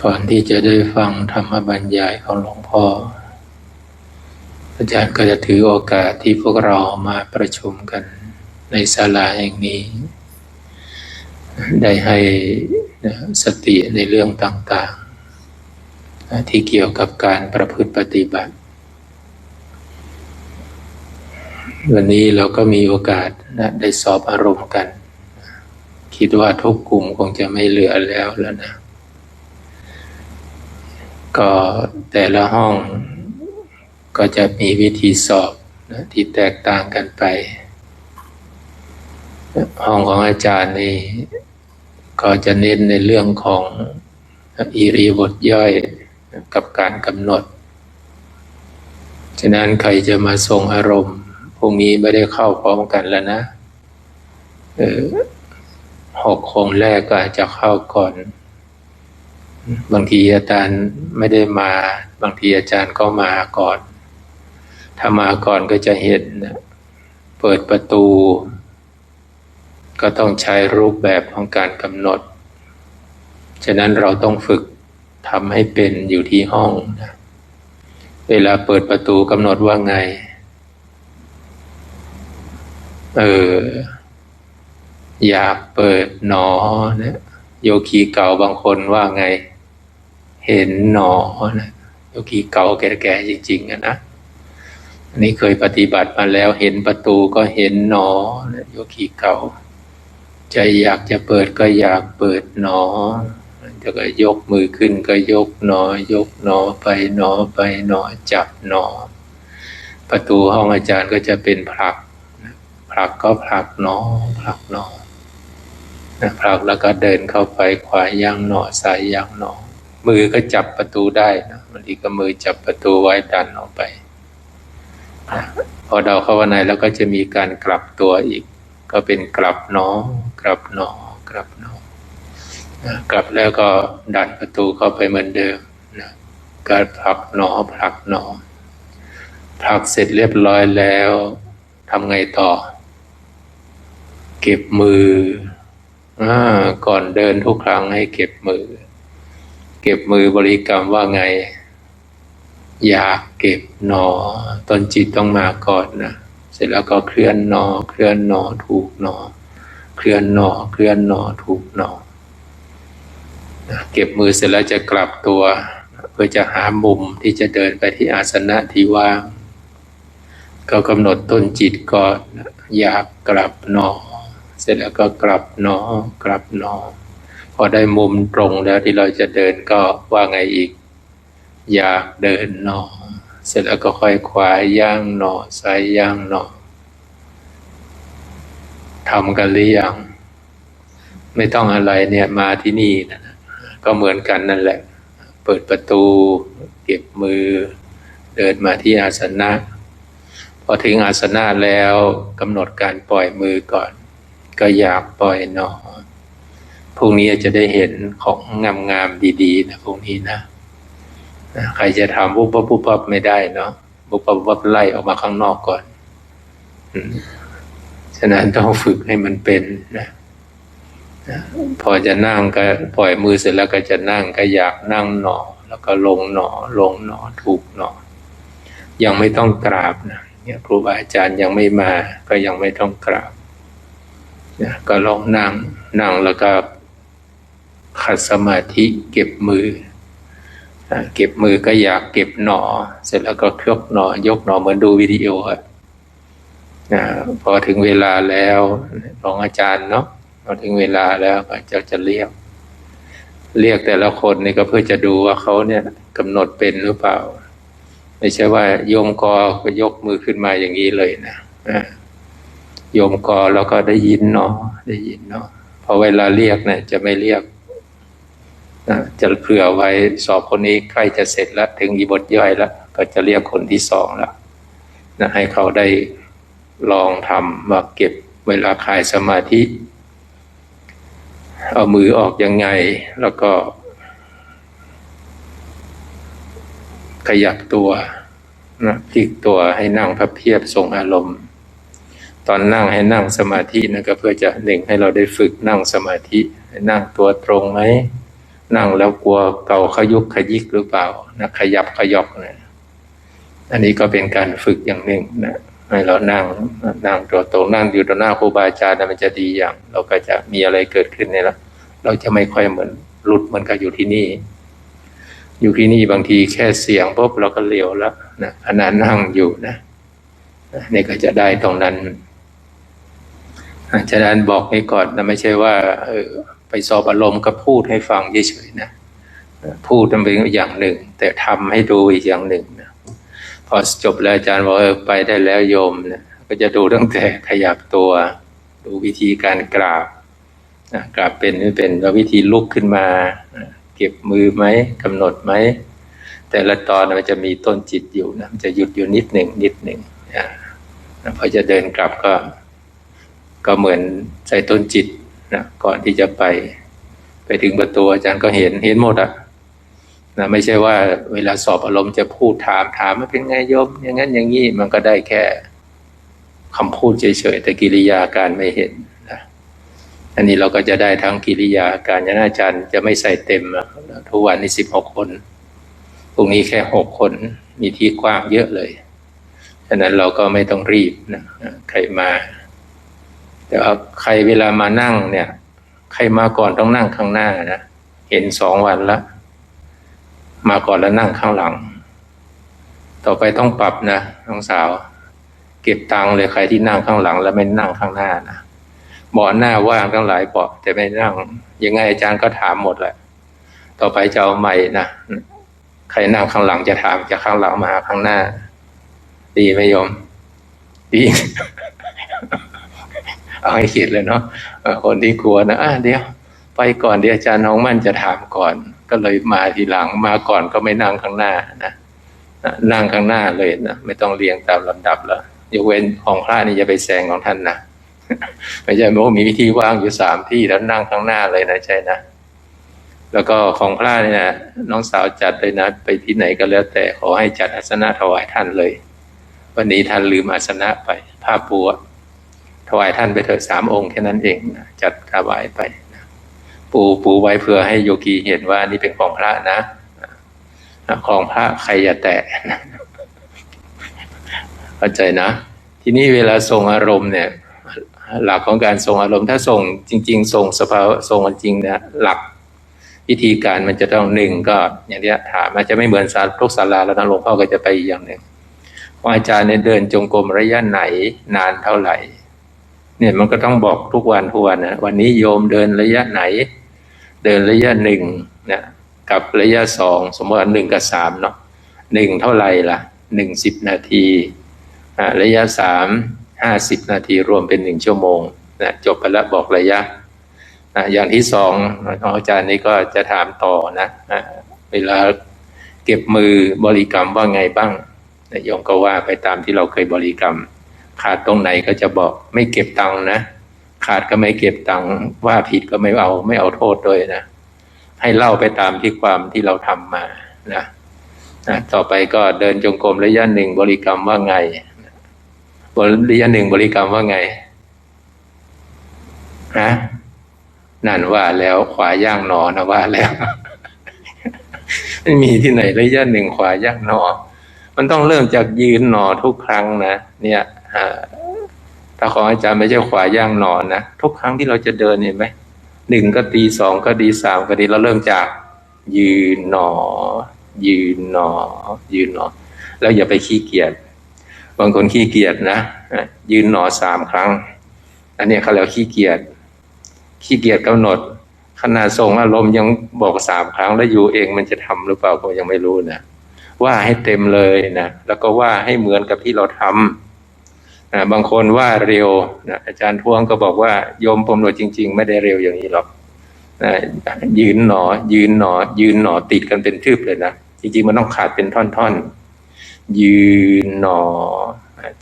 ก่อนที่จะได้ฟังธรรมบรรยายของหลวงพ่อ อาจารย์ก็จะถือโอกาสที่พวกเรามาประชุมกันในศาลาแห่งนี้ ได้ให้สติในเรื่องต่างๆ ที่เกี่ยวกับการประพฤติปฏิบัติ วันนี้เราก็มีโอกาสได้สอบอารมณ์กัน คิดว่าทุกกลุ่มคงจะไม่เหลือแล้วแล้วนะ ก็แต่ละห้องก็จะมีวิธีสอบนะที่แตกต่างกันไป ห้องของอาจารย์นี่ก็จะเน้นในเรื่องของอิริบทย่อยกับการกำหนด ฉะนั้นใครจะมาทรงอารมณ์พวกนี้ไม่ได้เข้าพร้อมกันแล้วนะหกคงแรกก็อาจจะเข้าก่อน บางทีอาจารย์ไม่ได้มา บางทีอาจารย์ก็มาก่อน ถ้ามาก่อนก็จะเห็น เปิดประตู ก็ต้องใช้รูปแบบของการกำหนด ฉะนั้นเราต้องฝึกทำให้เป็นอยู่ที่ห้องนะเวลาเปิดประตูกำหนดว่าไง เออ อยากเปิดหนอนะโยคีเก่าบางคนว่าไง เห็นหนอนะโยคีเก่าแก่ๆจริงๆนะอันนี้เคยปฏิบัติมาแล้วเห็นประตูก็เห็นหนอนะโยคีเก่าใจอยากจะเปิดก็อยากเปิดหนอจะก็ยกมือขึ้นก็ยกหนอ ยกหนอไปหนอไปหนอจับหนอ ประตูห้องอาจารย์ก็จะเป็นผลักผลักก็ผลักหนอผลักหนอผลักแล้วก็เดินเข้าไปขวาย่างหนอซ้ายย่างหนอ มือก็จับประตูได้นะบางทีก็มือจับประตูไว้ดันออกไปพอเราเข้าในไหนแล้วก็จะมีการกลับตัวอีก ก็เป็นกลับหนอกลับหนอกลับหนอกลับแล้วก็ดันประตูเข้าไปเหมือนเดิมนะการผลักหนอผลักหนอผลักเสร็จเรียบร้อยแล้วทำไงต่อ เก็บมืออก่อนเดินทุกครั้งให้เก็บมือ เก็บมือบริกรรมว่าไง อยากเก็บหนอตอนจิตต้องมาก่อนนะเสร็จแล้วก็เคลื่อนหนอ เคลื่อนหนอถูกหนอ เคลื่อนหนอ เคลื่อนหนอถูกหนอเก็บมือเสร็จแล้วจะกลับตัว เพื่อจะหามุมที่จะเดินไปที่อาสนะที่ว่าง ก็กำหนดต้นจิตก่อนอยากกลับหนอ เสร็จแล้วก็กลับหนอ กลับหนอ อได้มุมตรงแล้วที่เราจะเดินก็ว่าไงอีก อยากเดินหนอเสร็จแล้วก็ค่อยขวาย่างหนอซ้ายย่างหนอทำกันหรือยังไม่ต้องอะไรเนี่ยมาที่นี่นะก็เหมือนกันนั่นแหละ เปิดประตู เก็บมือ เดินมาที่อาสนะ พอถึงอาสนะแล้วกำหนดการปล่อยมือก่อน ก็อยากปล่อยหนอ พรุ่งนี้จะได้เห็นของงามๆดีๆนะพรุ่งนี้นะนะใครจะทำปุ๊บปั๊บปุ๊บปั๊บไม่ได้เนาะปุ๊บปั๊บปุ๊บไล่ออกมาข้างนอกก่อนฉะนั้นต้องฝึกให้มันเป็นนะพอจะนั่งก็ปล่อยมือเสร็จแล้วก็จะนั่งก็อยากนั่งหนอ แล้วก็ลงหนอ ลงหนอถูกหนอ ยังไม่ต้องกราบนะเนี่ยครูบาอาจารย์ยังไม่มา ก็ยังไม่ต้องกราบนะก็ลองนั่งนั่งแล้วก็ ขัดสมาธิเก็บมือ เก็บมือก็อยากเก็บหนอ เสร็จแล้วก็ยกหนอ ยกหนอเหมือนดูวิดีโออะพอถึงเวลาแล้วของอาจารย์เนาะพอถึงเวลาแล้วก็จะจะเรียก เรียกแต่ละคนนี่ก็เพื่อจะดูว่าเขาเนี่ยกำหนดเป็นหรือเปล่า ไม่ใช่ว่าโยมกอก็ยกมือขึ้นมาอย่างนี้เลยนะโยมกอแล้วก็ได้ยินเนาะได้ยินเนาะพอเวลาเรียกเนี่ยจะไม่เรียก จะเผื่อไว้สอบคนนี้ใกล้จะเสร็จแล้ว ถึงอีบทย่อยแล้ว ก็จะเรียกคนที่สองแล้วนะให้เขาได้ลองทำมาเก็บเวลาคลายสมาธิ เอามือออกยังไงแล้วก็ ขยับตัวนะพลิกตัวให้นั่งพับเพียบทรงอารมณ์ ตอนนั่งให้นั่งสมาธินะก็เพื่อจะหนึ่งให้เราได้ฝึกนั่งสมาธิ ให้นั่งตัวตรงไหม นั่งแล้วกลัวเก่าขยุกขยิกหรือเปล่านะขยับขยอกนะอันนี้ก็เป็นการฝึกอย่างหนึ่งนะให้เรานั่งนั่งตัวตรงนั่งอยู่ต่อหน้าครูบาอาจารย์มันจะดีอย่าง เราก็จะมีอะไรเกิดขึ้นเนี่ยละเราจะไม่ค่อยเหมือนหลุดเหมือนกับอยู่ที่นี่ อยู่ที่นี่บางทีแค่เสียงปุ๊บเราก็เลี้ยวแล้วนะขณะนั่งอยู่นะนี่ก็จะได้ตรงนั้นฉะนั้นบอกให้ก่อนนะไม่ใช่ว่า เออ ไปสอบอารมณ์ก็พูดให้ฟังเฉยๆนะพูดเป็นอย่างหนึ่ง แต่ทำให้ดูอีกอย่างหนึ่งนะพอจบแล้วอาจารย์บอกเออไปได้แล้วโยมนะก็จะดูตั้งแต่ขยับตัว ดูวิธีการกราบนะกราบเป็นไม่เป็นแล้ววิธีลุกขึ้นมาเก็บมือไหมกำหนดไหมแต่ละตอนมันจะมีต้นจิตอยู่นะมันจะหยุดอยู่นิดหนึ่งนิดหนึ่งนะพอจะเดินกลับก็ ก็เหมือนใส่ต้นจิต ก่อนที่จะไป ไปถึงประตูอาจารย์ก็เห็นเห็นหมดอะนะไม่ใช่ว่าเวลาสอบอารมณ์จะพูดถามถามมันเป็นไงโยม อย่างนั้นอย่างนี้มันก็ได้แค่คำพูดเฉยๆแต่กิริยาการไม่เห็นนะอันนี้เราก็จะได้ทั้งกิริยาการยนาอาจารย์จะไม่ใส่เต็มนะทุกวันนี้สิบหกคนพรุ่งนี้แค่หกคนมีที่กว้างเยอะเลยฉะนั้นเราก็ไม่ต้องรีบนะใครมา แต่ว่าใครเวลามานั่งเนี่ย ใครมาก่อนต้องนั่งข้างหน้านะ เห็นสองวันละ มาก่อนแล้วนั่งข้างหลัง ต่อไปต้องปรับนะน้องสาว เก็บตังค์เลยใครที่นั่งข้างหลัง แล้วไม่นั่งข้างหน้านะเบาะหน้าว่างทั้งหลายเบาะแต่ไม่นั่ง ยังไงอาจารย์ก็ถามหมดแหละ ต่อไปจะเอาใหม่นะ ใครนั่งข้างหลังจะถามจะข้างหลังมาข้างหน้า ดีไหมโยม ดี เอาให้คิดเลยเนาะคนที่กลัวนะอะเดี๋ยวไปก่อนเดี๋ยวอาจารย์น้องมั่นจะถามก่อน ก็เลยมาทีหลังมาก่อนก็ไม่นั่งข้างหน้านะนั่งข้างหน้าเลยนะไม่ต้องเรียงตามลำดับแล้วยกเว้นของพระนี่จะไปแซงของท่านนะไม่ใช่ว่ามีวิธีว่างอยู่สามที่แล้วนั่งข้างหน้าเลยนะใช่นะแล้วก็ของพระเนี่ยนะน้องสาวจัดเลยนะ ไปที่ไหนก็แล้วแต่ขอให้จัดอาสนะถวายท่านเลย วันนี้ท่านลืมอาสนะไป ผ้าปู ถวายท่านไปเถอะสามองค์แค่นั้นเองนะจัดถวายไปนะปูปูไว้เพื่อให้โยกีเห็นว่านี่เป็นของพระนะของพระใครอย่าแตะเข้าใจนะ ทีนี้เวลาทรงอารมณ์เนี่ย หลักของการทรงอารมณ์ ถ้าทรงจริง ๆ ทรงสภาวะทรงจริงเนี่ยหลักวิธีการมันจะต้องหนึ่งก็ อย่างนี้ถามอาจจะไม่เหมือนสารทุกศาลาแล้วนะหลวงพ่อก็จะไปอีกอย่างหนึ่งว่าอาจารย์เนี่ยเดินจงกรมระยะไหนนานเท่าไหร่ เนี่ยมันก็ต้องบอกทุกวันทุกวันนะวันนี้โยมเดินระยะไหน เดินระยะหนึ่งนะกับระยะสองสมมติหนึ่งกับสามเนาะหนึ่งเท่าไหร่ล่ะหนึ่งสิบนาทีอ่าระยะสามห้าสิบนาทีรวมเป็นหนึ่งชั่วโมงนะจบไปแล้วบอกระยะนะอย่างที่สองอาจารย์นี้ก็จะถามต่อนะนะเวลาเก็บมือบริกรรมว่าไงบ้างโยมก็ว่าไปตามที่เราเคยบริกรรม ขาดตรงไหนก็จะบอกไม่เก็บตังค์นะ ขาดก็ไม่เก็บตังค์ว่าผิดก็ไม่เอาไม่เอาโทษด้วยนะ ให้เล่าไปตามที่ความที่เราทำมานะนะต่อไปก็เดินจงกรมระยะหนึ่งบริกรรมว่าไงระยะหนึ่งบริกรรมว่าไงฮะนั่นว่าแล้วขวาย่างหนอนะว่าแล้วไม่มีที่ไหนระยะหนึ่งขวาย่างหนอ มันต้องเริ่มจากยืนหนอทุกครั้งนะเนี่ย ถ้าของอาจารย์ไม่ใช่ขวาย่างนอนนะทุกครั้งที่เราจะเดินเห็นไหมหนึ่งก็ดีสองก็ดีสามก็ดีเราเริ่มจากยืนหนอ ยืนหนอ ยืนหนอ แล้วอย่าไปขี้เกียจบางคนขี้เกียจนะยืนหนอสามครั้ง อันนี้เขาเรียกขี้เกียจขี้เกียจกำหนดขนาดส่งอารมณ์ยังบอกสามครั้งแล้วอยู่เองมันจะทำหรือเปล่าก็ยังไม่รู้นะว่าให้เต็มเลยนะแล้วก็ว่าให้เหมือนกับที่เราทำ นะบางคนว่าเร็วนะอาจารย์ทวงก็บอกว่าโยมผมหนวดจริง ๆ ไม่ได้เร็วอย่างนี้หรอกนะยืนหนอ ยืนหนอ ยืนหนอติดกันเป็นทืบเลยนะจริงๆมันต้องขาดเป็นท่อนๆ ยืนหนอ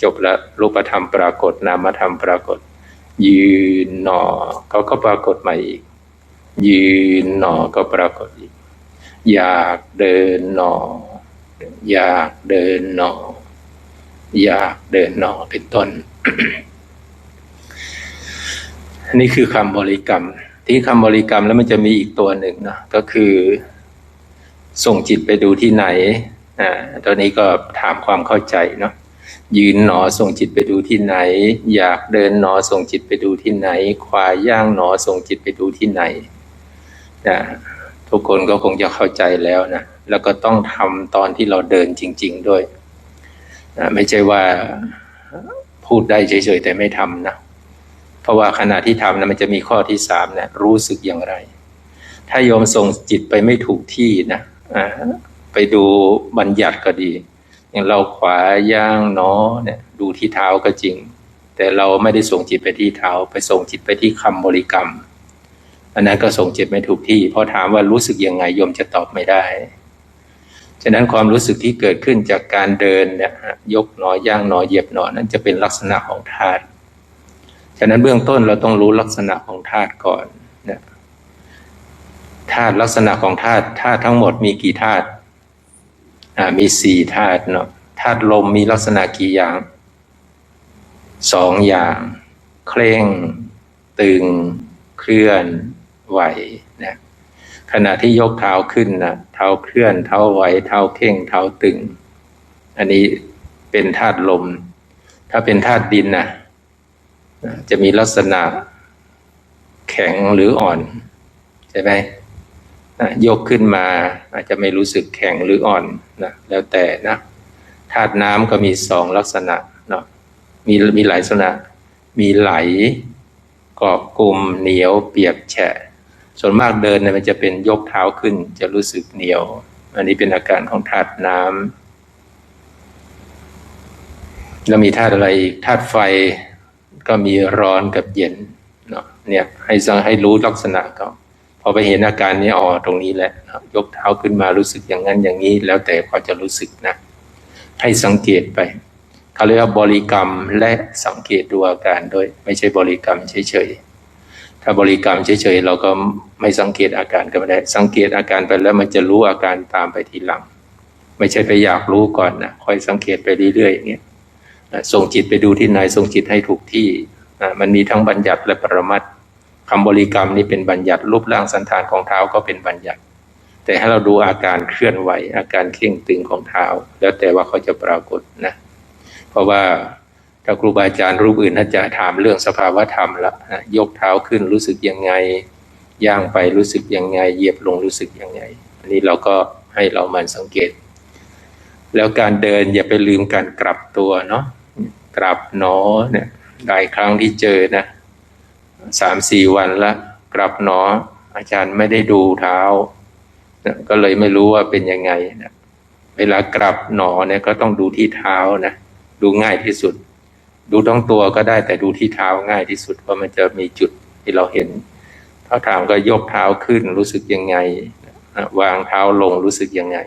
จบแล้วรูปธรรมปรากฏนามธรรมปรากฏ ยืนหนอเขาก็ปรากฏม่อีก ยืนหนอก็ปรากฏอีก อยากเดินหนอ อยากเดินหนอ ยากเดินหนอเป็นต้น นี่คือคำบริกรรม ที่คำบริกรรมแล้วมันจะมีอีกตัวหนึ่งนะก็คือ ส่งจิตไปดูที่ไหนอ่าตัวนี้ก็ถามความเข้าใจเนาะยืนหนอส่งจิตไปดูที่ไหน อยากเดินหนอส่งจิตไปดูที่ไหน ควายย่างหนอส่งจิตไปดูที่ไหนนะทุกคนก็คงจะเข้าใจแล้วนะแล้วก็ต้องทำตอนที่เราเดินจริง ๆ ด้วย ไม่ใช่ว่าพูดได้เฉยๆแต่ไม่ทำนะ เพราะว่าขณะที่ทำนะมันจะมีข้อที่สามนะรู้สึกอย่างไร ถ้าโยมส่งจิตไปไม่ถูกที่นะอ่าไปดูบัญญัติก็ดี อย่างเราขวาย่างเนาะเนี่ยดูที่เท้าก็จริง แต่เราไม่ได้ส่งจิตไปที่เท้า ไปส่งจิตไปที่คำบริกรรม อันนั้นก็ส่งจิตไม่ถูกที่ เพราะถามว่ารู้สึกยังไงโยมจะตอบไม่ได้ ฉะนั้นความรู้สึกที่เกิดขึ้นจากการเดินเนี่ยยกหนอย่างหนอเหยียบหนอนั้นจะเป็นลักษณะของธาตุฉะนั้นเบื้องต้นเราต้องรู้ลักษณะของธาตุก่อนนะธาตุลักษณะของธาตุธาตุทั้งหมดมีกี่ธาตุอ่ามีสี่ธาตุเนาะธาตุลมมีลักษณะกี่อย่างสองอย่าง เคร่ง ตึง เคลื่อน ไหวนะขณะที่ยกเท้าขึ้นนะ ท้าเคลื่อน เท้าไหวเท้าเข่ง เท้าตึง อันนี้เป็นธาตุลม ถ้าเป็นธาตุดินนะจะมีลักษณะแข็งหรืออ่อน ใช่ไหมยกขึ้นมาอาจจะไม่รู้สึกแข็งหรืออ่อนนะแล้วแต่นะธาตุน้ำก็มีสองลักษณะเนาะมีมีหลายลักษณะ มีไหลเกาะกลุ่มเหนียวเปียกแฉะ ส่วนมากเดินเนี่ยมันจะเป็นยกเท้าขึ้น จะรู้สึกเหนียว อันนี้เป็นอาการของธาตุน้ำแล้วมีธาตุอะไรอีกธาตุไฟก็มีร้อนกับเย็นเนาะเนี่ยให้สังให้รู้ลักษณะก็พอไปเห็นอาการนี้อ๋อตรงนี้แหละยกเท้าขึ้นมารู้สึกอย่างนั้นอย่างนี้ แล้วแต่พอจะรู้สึกนะ ให้สังเกตไปเขาเรียกว่าบริกรรมและสังเกตดูอาการด้วย ไม่ใช่บริกรรมเฉยๆ ถ้าบริกรรมเฉยๆเราก็ไม่สังเกตอาการก็ไม่ได้ สังเกตอาการไปแล้วมันจะรู้อาการตามไปทีหลัง ไม่ใช่ไปอยากรู้ก่อนนะคอยสังเกตไปเรื่อยๆอย่างเงี้ยส่งจิตไปดูที่ไหนส่งจิตให้ถูกที่มันมีทั้งบัญญัติและปรมัตคำบริกรรมนี่เป็นบัญญัติรูปร่างสันฐานของเท้าก็เป็นบัญญัติ แต่ให้เราดูอาการเคลื่อนไหวอาการเข่งตึงของเท้า แล้วแต่ว่าเขาจะปรากฏนะ เพราะว่า ถ้าครูบาอาจารย์รูปอื่นท่านจะถามเรื่องสภาวะธรรมละนะยกเท้าขึ้นรู้สึกยังไง ย่างไปรู้สึกยังไง เหยียบลงรู้สึกยังไง อันนี้เราก็ให้เรามันสังเกต แล้วการเดินอย่าไปลืมการกลับตัวเนาะกลับหนอเนี่ยหลายครั้งที่เจอนะสามสี่วันละกลับหนอ อาจารย์ไม่ได้ดูเท้านะก็เลยไม่รู้ว่าเป็นยังไงนะเวลากลับหนอเนี่ยก็ต้องดูที่เท้านะดูง่ายที่สุด ดูทั้งตัวก็ได้แต่ดูที่เท้าง่ายที่สุดเพราะมันจะมีจุดที่เราเห็นถ้าถามก็ยกเท้าขึ้นรู้สึกยังไงวางเท้าลงรู้สึกยังไง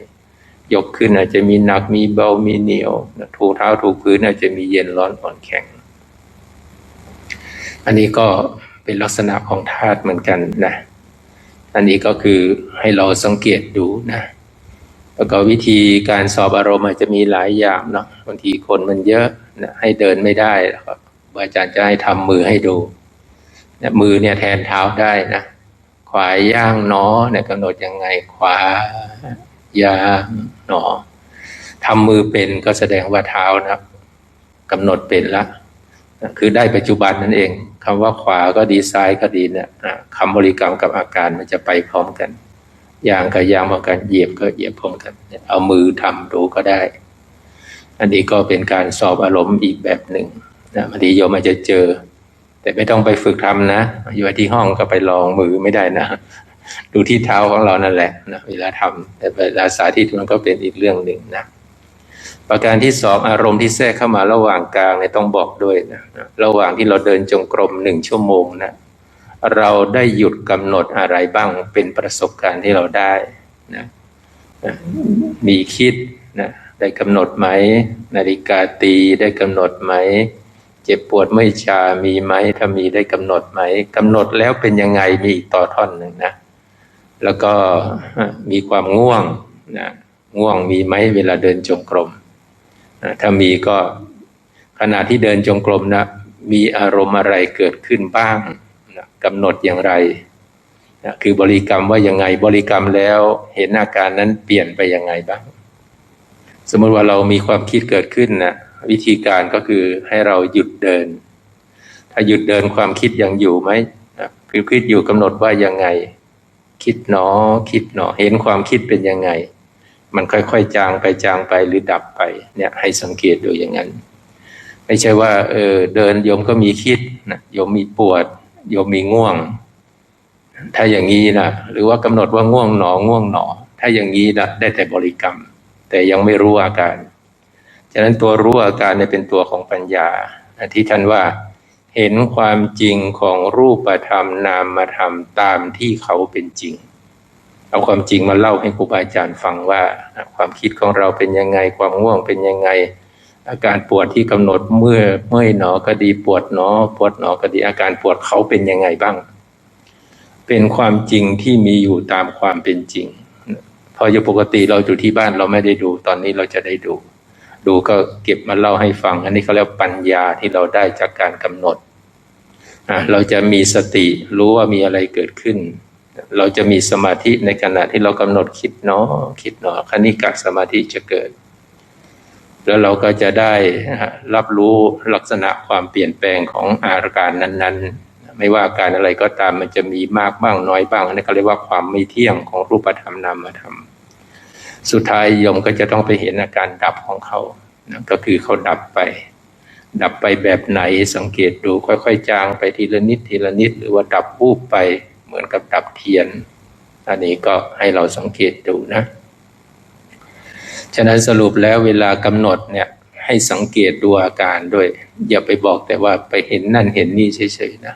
ยกขึ้นอาจจะมีหนักมีเบามีเหนียวถูเท้าถูพื้นอาจจะมีเย็นร้อนอ่อนแข็ง อันนี้ก็เป็นลักษณะของธาตุเหมือนกันนะ อันนี้ก็คือให้เราสังเกตดูนะแล้วก็วิธีการสอบอารมณ์อาจจะมีหลายอย่างเนาะบางทีคนมันเยอะ นะให้เดินไม่ได้ครับอาจารย์จะให้ทำมือให้ดูนะมือเนี่ยแทนเท้าได้นะขวาย่างเนาะเนี่ยกำหนดยังไงขวายาหนอทำมือเป็นก็แสดงว่าเท้านะกำหนดเป็นละคือได้ปัจจุบันนั่นเองคำว่าขวาก็ดีซ้ายก็ดีเนี่ยคำบริกรรมกับอาการมันจะไปพร้อมกัน อย่างกับยางพร้อมกันเหยียบก็เหยียบพร้อมกัน เอามือทำดูก็ได้ อันนี้ก็เป็นการสอบอารมณ์อีกแบบหนึ่งนะบางทีโยมอาจจะเจอ แต่ไม่ต้องไปฝึกทำนะ อยู่ที่ห้องก็ไปลองมือไม่ได้นะ ดูที่เท้าของเรานั่นแหละนะเวลาทำแต่เวลาสาธิตมันก็เป็นอีกเรื่องหนึ่งนะประการที่สองอารมณ์ที่แทรกเข้ามาระหว่างกลางเนี่ยต้องบอกด้วยนะระหว่างที่เราเดินจงกรมหนึ่งชั่วโมงนะเราได้หยุดกำหนดอะไรบ้างเป็นประสบการณ์ที่เราได้นะมีคิดนะ ได้กำหนดไหม นาฬิกาตีได้กำหนดไหม เจ็บปวดไม่ชามีไหมถ้ามีได้กำหนดไหมกำหนดแล้วเป็นยังไงมีอีกต่อท่อนหนึ่งนะ แล้วก็มีความง่วงนะง่วงมีไหมเวลาเดินจงกรมนะถ้ามีก็ขณะที่เดินจงกรมนะมีอารมณ์อะไรเกิดขึ้นบ้างนะกำหนดอย่างไรนะคือบริกรรมว่ายังไงบริกรรมแล้วเห็นอาการนั้นเปลี่ยนไปยังไงบ้าง สมมติว่าเรามีความคิดเกิดขึ้นนะวิธีการก็คือให้เราหยุดเดิน ถ้าหยุดเดินความคิดยังอยู่ไหมคือคิดอยู่กำหนดว่ายังไง คิดหนอ คิดหนอ เห็นความคิดเป็นยังไง มันค่อยๆจางไปจางไปหรือดับไป เนี่ยให้สังเกตดูอย่างนั้น ไม่ใช่ว่า เออเดินโยมก็มีคิดนะโยมมีปวดโยมมีง่วง ถ้าอย่างนี้นะหรือว่ากำหนดว่าง่วงหนอง่วงหนอ ถ้าอย่างนี้นะได้แต่บริกรรม แต่ยังไม่รู้อาการ ฉะนั้นตัวรู้อาการเนี่ยเป็นตัวของปัญญาที่ท่านว่าเห็นความจริงของรูปธรรมนามธรรมตามที่เขาเป็นจริง เอาความจริงมาเล่าให้ครูบาอาจารย์ฟังว่า ความคิดของเราเป็นยังไง ความง่วงเป็นยังไง อาการปวดที่กำหนดเมื่อเมื่อยหนอก็ดีปวดหนอ ปวดหนอก็ดีอาการปวดเขาเป็นยังไงบ้าง เป็นความจริงที่มีอยู่ตามความเป็นจริง ออยู่ปกติเราอยู่ที่บ้านเราไม่ได้ดู ตอนนี้เราจะได้ดู ดูก็เก็บมาเล่าให้ฟัง อันนี้เขาเรียกปัญญาที่เราได้จากการกำหนดเราจะมีสติรู้ว่ามีอะไรเกิดขึ้น เราจะมีสมาธิในขณะที่เรากำหนดคิดเนาะคิดเนาะคณิกะสมาธิจะเกิด แล้วเราก็จะได้รับรู้ลักษณะความเปลี่ยนแปลงของอาการนั้น ๆ ไม่ว่าการอะไรก็ตามมันจะมีมากบ้างน้อยบ้างอันนี้เขาเรียกว่าความไม่เที่ยงของรูปธรรมนามธรรม สุดท้ายโยมก็จะต้องไปเห็นอาการดับของเขานะก็คือเขาดับไป ดับไปแบบไหนสังเกตดูค่อยๆ จางไปทีละนิดทีละนิด หรือว่าดับวูบไปเหมือนกับดับเทียนอันนี้ก็ให้เราสังเกตดูนะ ฉะนั้นสรุปแล้วเวลากำหนดเนี่ยให้สังเกตดูอาการด้วย อย่าไปบอกแต่ว่าไปเห็นนั่นเห็นนี่เฉยๆนะ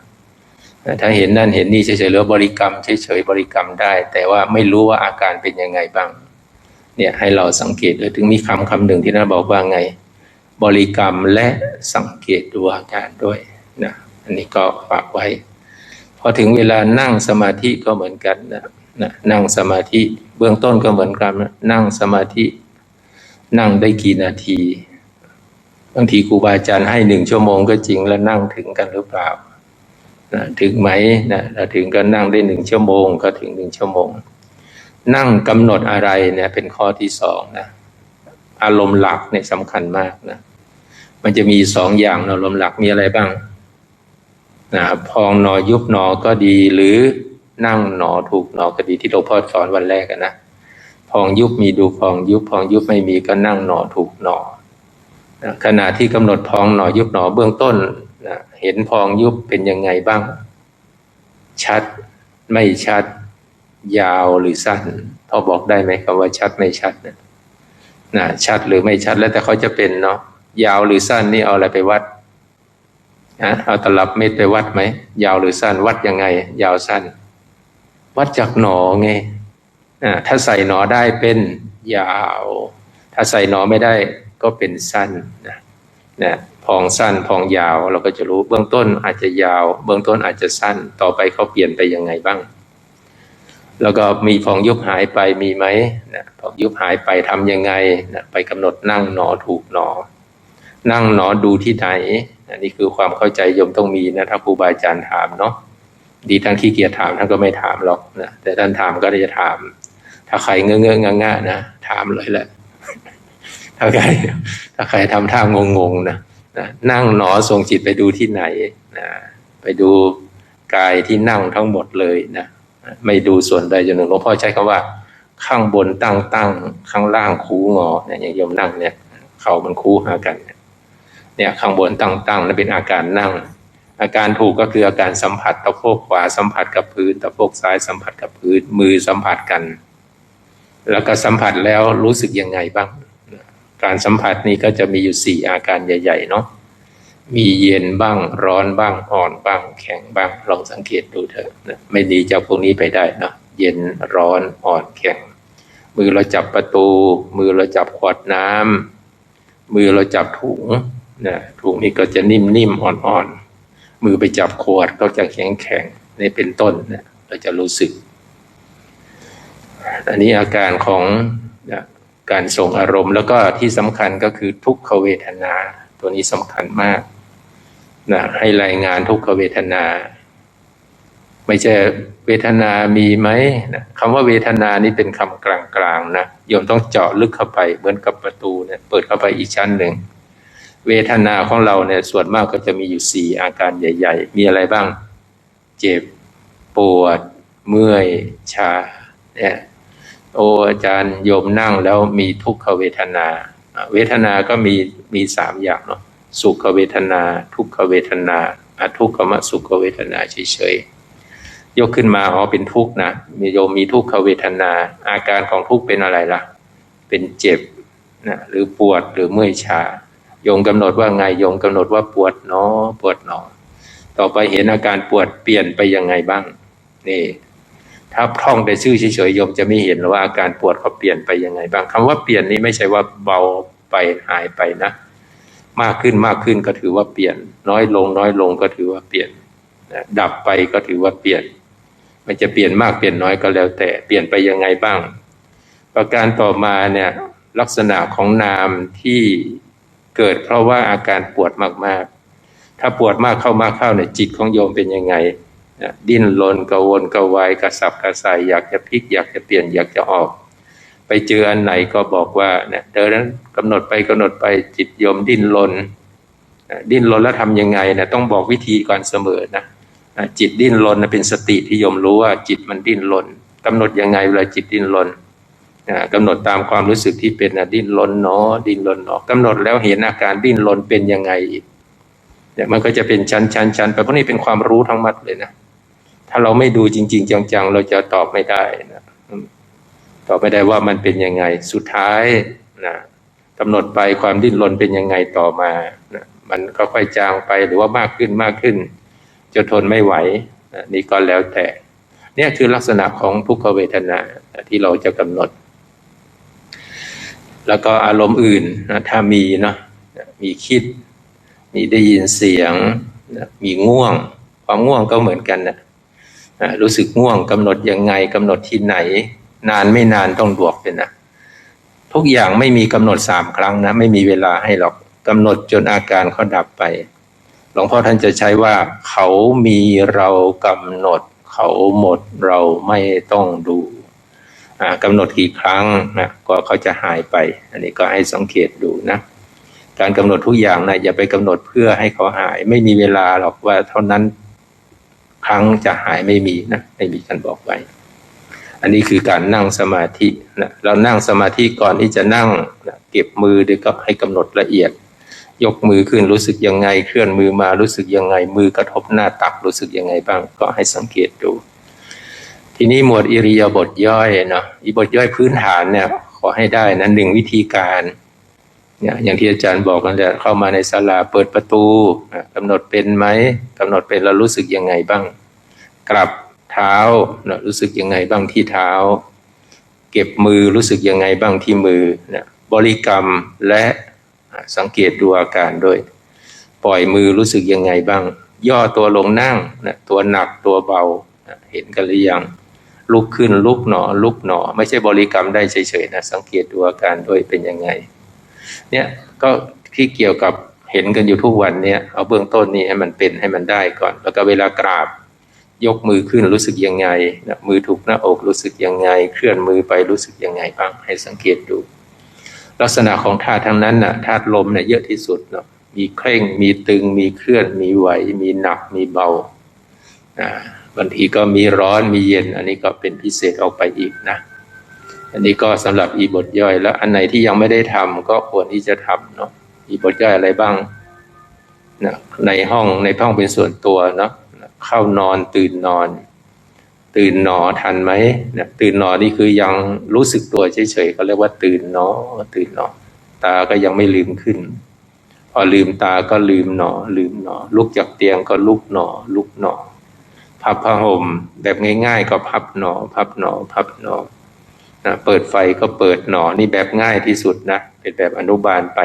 ถ้าเห็นนั่นเห็นนี่เฉยๆหรือบริกรรมเฉยๆบริกรรมได้ แต่ว่าไม่รู้ว่าอาการเป็นยังไงบ้าง เนี่ยให้เราสังเกตเลยถึงมีคำคำหนึ่งที่น่าบอกว่าไง บริกรรมและสังเกตดูอาการด้วยนะอันนี้ก็ฝากไว้ พอถึงเวลานั่งสมาธิก็เหมือนกันนะนะนั่งสมาธิเบื้องต้นก็เหมือนกันนั่งสมาธิ นั่งได้กี่นาทีบางทีครูบาอาจารย์ให้หนึ่งชั่วโมงก็จริงแล้วนั่งถึงกันหรือเปล่านะถึงไหมนะถึงก็นั่งได้หนึ่งชั่วโมงก็ถึงหนึ่งชั่วโมง นั่งกำหนดอะไรเนี่ยเป็นข้อที่สองนะอารมณ์หลักเนี่ยสำคัญมากนะ มันจะมีสองอย่างอารมณ์หลักมีอะไรบ้างนะพองหนอยุบหนอก็ดี หรือนั่งหนอถูกหนอก็ดีที่หลวงพ่อสอนวันแรกนะพองยุบมีดูพองยุบพองยุบไม่มีก็นั่งหนอถูกหนอนะขณะที่กำหนดพองหนอยุบหนอเบื้องต้นนะเห็นพองยุบเป็นยังไงบ้าง ชัดไม่ชัด ยาวหรือสั้นพอบอกได้ไหมคำว่าชัดไม่ชัดนะนะชัดหรือไม่ชัดแล้วแต่เขาจะเป็นเนาะยาวหรือสั้นนี่เอาอะไรไปวัดนะเอาตลับเมตรไปวัดไหมยาวหรือสั้นวัดยังไง ยาวสั้น วัดจากหนอไงนะถ้าใส่หนอได้เป็นยาว ถ้าใส่หนอไม่ได้ก็เป็นสั้นนะนะพองสั้นพองยาวเราก็จะรู้เบื้องต้นอาจจะยาว เบื้องต้นอาจจะสั้นต่อไปเขาเปลี่ยนไปยังไงบ้าง แล้วก็มีฟองยุบหายไปมีไหมนะฟองยุบหายไปทํำยังไงนะไปกำหนดนั่งหนอถูกหนอ นั่งหนอดูที่ไหนอันนี้คือความเข้าใจโยมต้องมีนะถ้าครูบาอาจารย์ถามเนาะดีทั้งขี้เกียจถามท่านก็ไม่ถามหรอกนะแต่ท่านถามก็จะถาม ถ้าใครเงื้อเงื้องงะนะถามเลยแหละ ถ้าใครถ้าใครทำท่างงงๆนะนะนั่งหนอทรงจิตไปดูที่ไหนนะไปดูกายที่นั่งทั้งหมดเลยนะ ไม่ดูส่วนใดจนหนึ่งหลวงพ่อใช้คำว่า ข้างบนตั้งตั้งข้างล่างคูงอเนี่ยอย่างโยมนั่งเนี่ย เข่ามันคูหากัน เนี่ยข้างบนตั้งตั้งนั่นเป็นอาการนั่ง อาการถูกก็คืออาการสัมผัสตะโพกขวาสัมผัสกับพื้นตะโพกซ้ายสัมผัสกับพื้นมือสัมผัสกัน แล้วก็สัมผัสแล้วรู้สึกยังไงบ้าง การสัมผัสนี้ก็จะมีอยู่สี่อาการใหญ่ ๆ เนาะ มีเย็นบ้างร้อนบ้างอ่อนบ้าง แข็งบ้างลองสังเกตดูเถอะนะไม่ดีจากพวกนี้ไปได้นะเย็นร้อนอ่อนแข็ง มือเราจับประตู มือเราจับขวดน้ำมือเราจับถุงนะถุงนี้ก็จะนิ่มนิ่มอ่อนอ่อนมือไปจับขวดก็จะแข็งแข็งนี่เป็นต้นนะเราจะรู้สึก อันนี้อาการของนะการส่งอารมณ์แล้วก็ที่สำคัญก็คือทุกขเวทนา ตัวนี้สำคัญมาก นะให้รายงานทุกขเวทนา ไม่ใช่เวทนามีไหมนะคำว่าเวทนานี่เป็นคำกลางๆนะโยมต้องเจาะลึกเข้าไปเหมือนกับประตูเนี่ยเปิดเข้าไปอีกชั้นหนึ่งเวทนาของเราเนี่ยส่วนมากก็จะมีอยู่สี่อาการใหญ่ ๆ มีอะไรบ้าง เจ็บปวด เมื่อยชาเนี่ยโออาจารย์โยมนั่งแล้วมีทุกขเวทนา เวทนาก็มีมีสามอย่างเนาะ สุขเวทนา ทุกขเวทนาอทุกขมสุขเวทนาเฉยๆยกขึ้นมาอ๋อเป็นทุกข์นะมีโยมมีทุกขเวทนา อาการของทุกข์เป็นอะไรล่ะ เป็นเจ็บนะหรือปวดหรือเมื่อยชาโยมกำหนดว่าไงโยมกำหนดว่าปวดเนอปวดหนอ ต่อไปเห็นอาการปวดเปลี่ยนไปยังไงบ้างนี่ถ้าพร่องแต่ชื่อเฉยๆโยมจะไม่เห็นว่าอาการปวดเขาเปลี่ยนไปยังไงบ้างคำว่าเปลี่ยนนี้ไม่ใช่ว่าเบาไปหายไปนะ มากขึ้นมากขึ้นก็ถือว่าเปลี่ยน น้อยลงน้อยลงก็ถือว่าเปลี่ยนดับไปก็ถือว่าเปลี่ยน มันจะเปลี่ยนมากเปลี่ยนน้อยก็แล้วแต่เปลี่ยนไปยังไงบ้าง ประการต่อมาเนี่ยลักษณะของนามที่เกิดเพราะว่าอาการปวดมากๆ ถ้าปวดมากเข้ามากเข้าเนี่ยจิตของโยมเป็นยังไงดิ้นรนกระวนกระวายกระสับกระส่ายอยากจะพลิกอยากจะเปลี่ยนอยากจะออก ไปเจออันไหนก็บอกว่าเนี่ยเดินนั้นกำหนดไปกำหนดไปจิตโยมดิ้นรนดิ้นรนแล้วทำยังไงนะต้องบอกวิธีก่อนเสมอนะจิตดิ้นรนเป็นสติที่โยมรู้ว่าจิตมันดิ้นรนกำหนดยังไงเวลาจิตดิ้นรนกำหนดตามความรู้สึกที่เป็นดิ้นรนเนาะดิ้นรนเนาะกำหนดแล้วเห็นอาการดิ้นรนเป็นยังไงอีกเนี่ยมันก็จะเป็นชั้นชั้นชั้นไปเพราะนี่เป็นความรู้ทั้งหมดเลยนะ ถ้าเราไม่ดูจริง ๆ จังๆ เราจะตอบไม่ได้นะ ต่อไม่ได้ว่ามันเป็นยังไง สุดท้ายนะกำหนดไปความดิ้นรนเป็นยังไงต่อมานะมันก็ค่อยจางไปหรือว่ามากขึ้นมากขึ้นจนทนไม่ไหวนะนี่ก็แล้วแต่เนี่ยคือลักษณะของทุกขเวทนาที่เราจะกำหนด แล้วก็อารมณ์อื่นนะถ้ามีเนาะมีคิด มีได้ยินเสียงนะมีง่วง ความง่วงก็เหมือนกันนะรู้สึกง่วงกำหนดยังไงกำหนดที่ไหน นานไม่นานต้องบวกเป็นนะทุกอย่างไม่มีกำหนดสามครั้งนะ ไม่มีเวลาให้หรอกกำหนดจนอาการเขาดับไป หลวงพ่อท่านจะใช้ว่า เขามีเรากำหนด เขาหมดเราไม่ต้องดูกำหนดกี่ครั้งนะก็เขาจะหายไป อันนี้ก็ให้สังเกตดูนะ การกำหนดทุกอย่างนะอย่าไปกำหนดเพื่อให้เขาหาย ไม่มีเวลาหรอกว่าเท่านั้นครั้งจะหายไม่มีนะไม่มีท่านบอกไว้ อันนี้คือการนั่งสมาธินะเรานั่งสมาธิก่อนที่จะนั่งนะเก็บมือดี๋ยก็ให้กำหนดละเอียด ยกมือขึ้นรู้สึกยังไง เคลื่อนมือมารู้สึกยังไง มือกระทบหน้าตักรู้สึกยังไงบ้างก็ให้สังเกตดู ทีนี้หมวดอิริยาบถย่อยเนาะอิบทย่อยพื้นฐานเนี่ยขอให้ได้นะหนึ่งวิธีการเนี่ยอย่างที่อาจารย์บอกกันแหละเข้ามาในศาลาเปิดประตูกำหนดเป็นไหมกำหนดเป็นเรารู้สึกยังไงบ้าง กลับ เท้าเนะรู้สึกยังไงบ้างที่เท้า เก็บมือรู้สึกยังไงบ้างที่มือนะบริกรรมและสังเกตดูอาการด้วย ปล่อยมือรู้สึกยังไงบ้าง ย่อตัวลงนั่งนะตัวหนักตัวเบาเห็นกันหรือยังลุกขึ้นลุกหนอลุกหนอ ไม่ใช่บริกรรมได้เฉยๆนะสังเกตดูอาการด้วยเป็นยังไง เนี่ยก็ที่เกี่ยวกับเห็นกันอยู่ทุกวันเนี่ยเอาเบื้องต้นนี้ให้มันเป็นให้มันได้ก่อน แล้วก็เวลากราบ ยกมือขึ้นรู้สึกยังไงนะมือถูกหน้าอกรู้สึกยังไง เคลื่อนมือไปรู้สึกยังไงบ้างให้สังเกตดู ลักษณะของธาตุทั้งนั้นนะ่ะธาตุลมเนี่ยเยอะที่สุดเนาะมีเคร่งมีตึงมีเคลื่อนมีไหว มีหนักมีเบาอ่าบางทีก็มีร้อนมีเย็น อันนี้ก็เป็นพิเศษออกไปอีกนะอันนี้ก็สำหรับอีบทย่อย แล้วอันไหนที่ยังไม่ได้ทำก็ควรที่จะทำเนาะอีบทย่อยอะไรบ้างนะในห้องในห้องเป็นส่วนตัวเนาะ เข้านอนตื่นนอน ตื่นหนอทันไหมนะตื่นหนอนี่คือยังรู้สึกตัวเฉยๆเขาเรียกว่าตื่นหนอ ตื่นหนอ ตาก็ยังไม่ลืมขึ้น พอลืมตาก็ลืมหนอ ลืมหนอ ลุกจากเตียงก็ลุกหนอ ลุกหนอ พับผ้าห่มแบบง่าย ๆ ก็พับหนอ พับหนอ พับหนอนะเปิดไฟก็เปิดหนอนี่แบบง่ายที่สุดนะเป็นแบบอนุบาลไป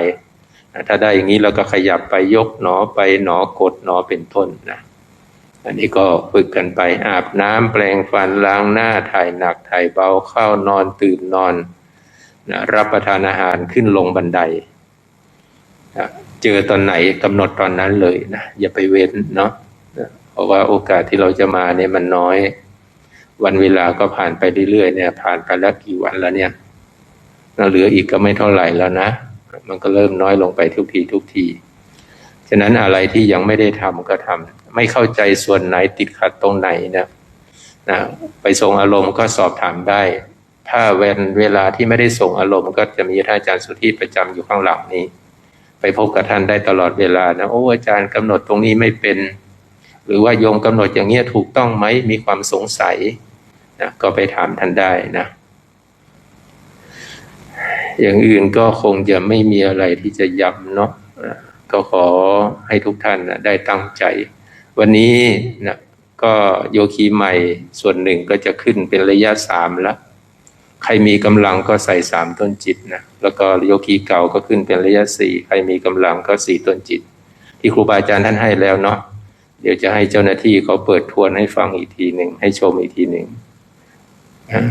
ถ้าได้อย่างนี้เราก็ขยับไปยกหนอไปหนอกดหนอเป็นต้นนะ อันนี้ก็ฝึกกันไปอาบน้ำแปลงฟันล้างหน้าถ่ายหนักถ่ายเบาเข้านอนตื่นนอนนะรับประทานอาหารขึ้นลงบันไดนะเจอตอนไหนกำหนดตอนนั้นเลยนะอย่าไปเว้นเนาะเพราะว่าโอกาสที่เราจะมาเนี่ยมันน้อย วันเวลาก็ผ่านไปเรื่อยๆเนี่ย ผ่านไปแล้วกี่วันแล้วเนี่ยเราเหลืออีกก็ไม่เท่าไหร่แล้วนะ มันก็เริ่มน้อยลงไปทุกทีทุกที ฉะนั้นอะไรที่ยังไม่ได้ทำก็ทำ ไม่เข้าใจส่วนไหนติดขัดตรงไหนนะนะไปส่งอารมณ์ก็สอบถามได้ ถ้าเวนเวลาที่ไม่ได้ส่งอารมณ์ ก็จะมีท่านอาจารย์สุธิประจำอยู่ข้างหลังนี้ ไปพบกับท่านได้ตลอดเวลานะโอ้อาจารย์กำหนดตรงนี้ไม่เป็น หรือว่าโยมกำหนดอย่างเงี้ยถูกต้องไหมมีความสงสัยนะก็ไปถามท่านได้นะอย่างอื่นก็คงจะไม่มีอะไรที่จะย้ำเนาะนะก็ขอให้ทุกท่านนะได้ตั้งใจ วันนี้นะก็โยคีใหม่ส่วนหนึ่งก็จะขึ้นเป็นระยะสามแล้ว ใครมีกำลังก็ใส่สามต้นจิตนะ แล้วก็โยคีเก่าก็ขึ้นเป็นระยะสี่ ใครมีกำลังก็สี่ต้นจิต ที่ครูบาอาจารย์ท่านให้แล้วเนาะ เดี๋ยวจะให้เจ้าหน้าที่เขาเปิดทวนให้ฟังอีกทีหนึ่ง ให้ชมอีกทีหนึ่งอ่า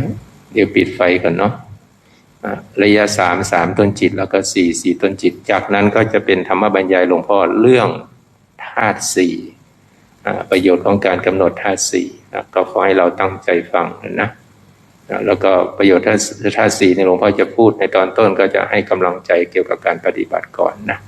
เดี๋ยวปิดไฟก่อนเนาะอ่าระยะสามสามต้นจิต แล้วก็สี่สี่ต้นจิต จากนั้นก็จะเป็นธรรมบรรยายหลวงพ่อเรื่องธาตุสี่อ่า ประโยชน์ของการกำหนดธาตุสี่นะก็ขอให้เราตั้งใจฟังนะนะแล้วก็ประโยชน์ธาตุธาสี่ในหลวงพ่อจะพูดในตอนต้นก็จะให้กำลังใจเกี่ยวกับการปฏิบัติก่อนนะ